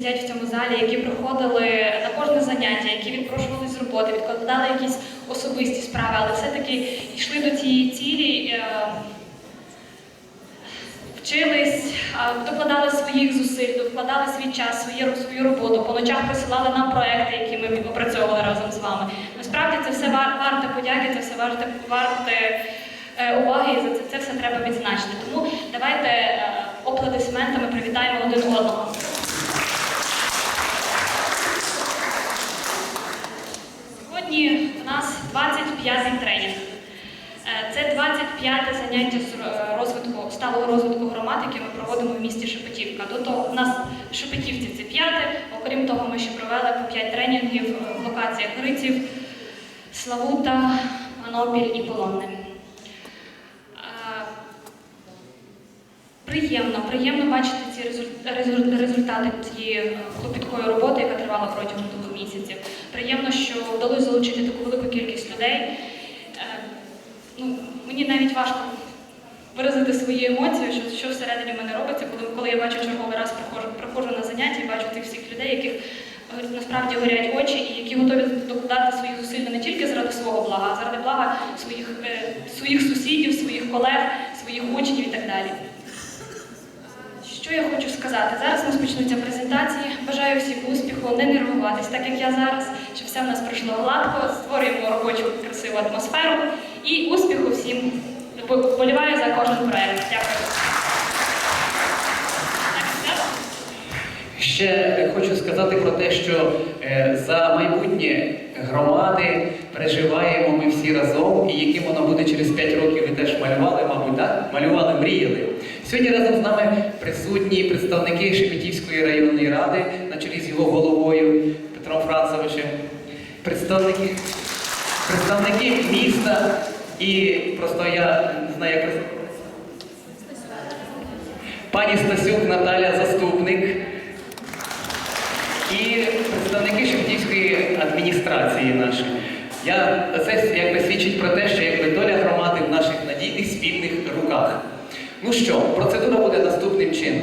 сидять в цьому залі, які приходили на кожне заняття, які відпрошувались з роботи, відкладали якісь особисті справи, але все-таки йшли до цієї цілі, е, вчились, докладали своїх зусиль, докладали свій час, свою, роботу, по ночах присилали нам проекти, які ми опрацьовували разом з вами. Насправді це все вар- варте подяки, це все варте, варте е, уваги, і за це, це все треба відзначити. Тому давайте е, аплодисментами привітаємо один одного. Сьогодні у нас 25-й тренінг. Е, Це 25-те заняття з розвитку, сталого розвитку громад, яке ми проводимо в місті Шепетівка. До того у нас Шепетівці це п'яте. Окрім того, ми ще провели по 5 тренінгів в локаціях Гриців, Славута, Анопіль і Полонне. Е, Приємно, приємно бачити ці резуль- резуль- результати цієї е, клопіткої роботи, яка тривала протягом двох місяців. Приємно, що вдалося залучити таку велику кількість людей. Е, Ну, мені навіть важко виразити свої емоції, що, що всередині мене робиться, коли, коли я бачу черговий раз приходжу, приходжу на заняття і бачу тих всіх людей, яких е, насправді горять очі, і які готові докладати свої зусилля не тільки заради свого блага, а заради блага своїх, е, своїх сусідів, своїх колег, своїх учнів і так далі. Що я хочу сказати? Зараз у нас почнуться презентації. Бажаю всім успіху, не нервуватись, так як я зараз, щоб все в нас пройшло гладко, створюємо робочу красиву атмосферу і успіху всім. Боліваю за кожен проект. Дякую. Ще е, хочу сказати про те, що е, за майбутнє громади переживаємо ми всі разом, і яким воно буде через 5 років, ви теж малювали, мабуть, так? Малювали, мріяли. Сьогодні разом з нами присутні представники Шепетівської районної ради на чолі з його головою представники, представники міста і просто я не знаю, як пані Стасюк Наталя, заступник і представники Шептівської адміністрації нашої. Я, це якби свідчить про те, що якби доля громади в наших надійних спільних руках. Ну що, процедура буде наступним чином.